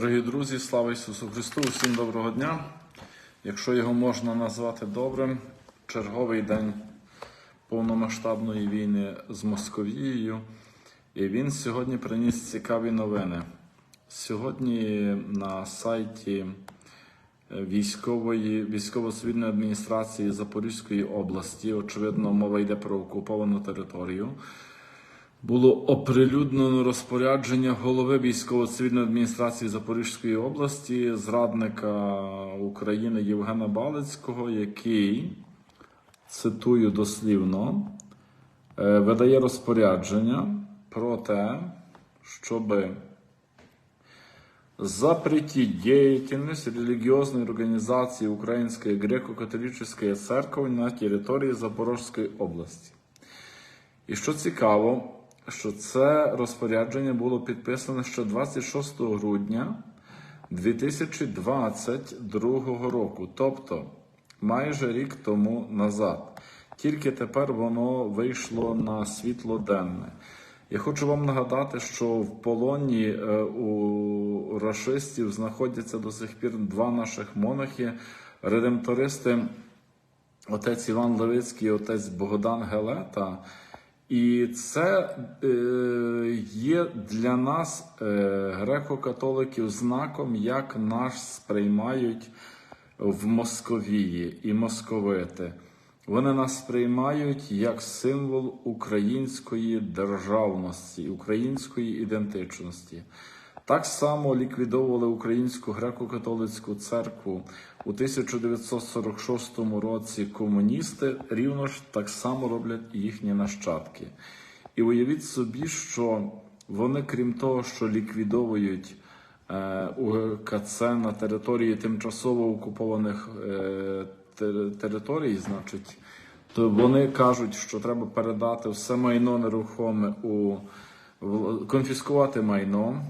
Дорогі друзі, слава Ісусу Христу! Усім доброго дня! Якщо його можна назвати добрим, черговий день повномасштабної війни з Московією. І він сьогодні приніс цікаві новини. Сьогодні на сайті військової військово-цивільної адміністрації Запорізької області, очевидно, мова йде про окуповану територію. Було оприлюднено розпорядження голови військово-цивільної адміністрації Запорізької області, зрадника України Євгена Балицького, який, цитую дослівно, е, видає розпорядження про те, щоби запретить деятельность религиозной организации Украинской греко-католической церкви на території Запорізької області. І що цікаво, що це розпорядження було підписане ще 26 грудня 2022 року, тобто майже рік тому назад. Тільки тепер воно вийшло на світло денне. Я хочу вам нагадати, що в полоні е, у рашистів знаходяться до сих пір два наших монахи, редемтористи, отець Іван Левицький і отець Богдан Гелета. І це е, є для нас, е, греко-католиків, знаком, як нас сприймають в Московії і московити. Вони нас сприймають як символ української державності, української ідентичності. Так само ліквідовували Українську греко-католицьку церкву у 1946 році комуністи, рівно ж так само роблять їхні нащадки. І уявіть собі, що вони, крім того, що ліквідовують е, УГКЦ на території тимчасово окупованих е, територій, значить, то вони кажуть, що треба передати все майно нерухоме у конфіскувати майно,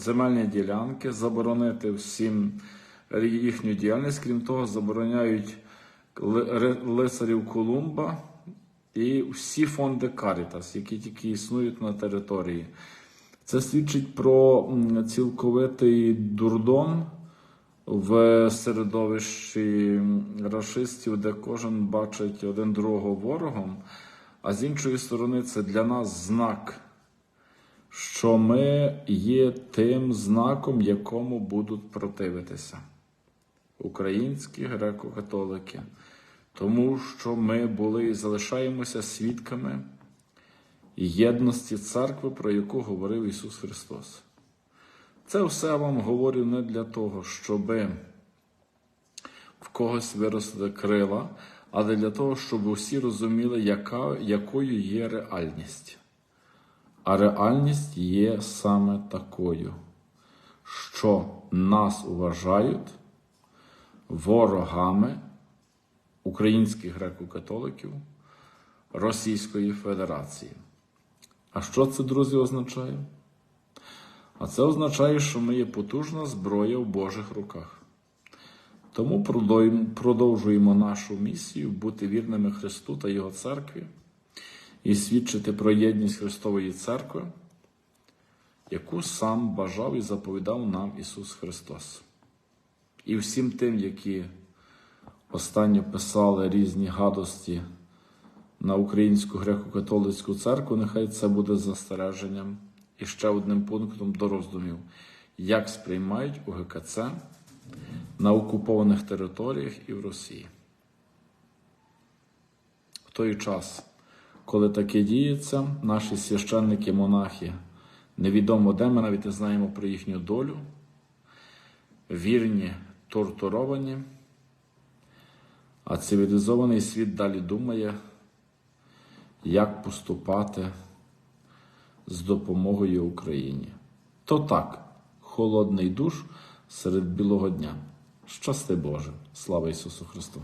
земельні ділянки, заборонити всім їхню діяльність. Крім того, забороняють ли- лицарів Колумба і всі фонди Карітас, які тільки існують на території. Це свідчить про цілковитий дурдом в середовищі рашистів, де кожен бачить один другого ворогом. А з іншої сторони, це для нас знак, що ми є тим знаком, якому будуть противитися українські греко-католики, тому що ми були і залишаємося свідками єдності церкви, про яку говорив Ісус Христос. Це все вам говорю не для того, щоб в когось виросли крила, але для того, щоб усі розуміли, яка, якою є реальність. А реальність є саме такою, що нас вважають ворогами українських греко-католиків Російської Федерації. А що це, друзі, означає? А це означає, що ми є потужна зброя в Божих руках. Тому продовжуємо- нашу місію бути вірними Христу та Його церкві і свідчити про єдність Христової церкви, яку сам бажав і заповідав нам Ісус Христос. І всім тим, які останньо писали різні гадості на Українську греко-католицьку церкву, нехай це буде застереженням і ще одним пунктом до роздумів, як сприймають УГКЦ на окупованих територіях і в Росії. В той час, коли таке діється, наші священники, монахи, невідомо де ми навіть не знаємо про їхню долю, вірні, тортуровані, а цивілізований світ далі думає, як поступати з допомогою Україні. То так, холодний душ серед білого дня. Щасти Боже! Слава Ісусу Христу!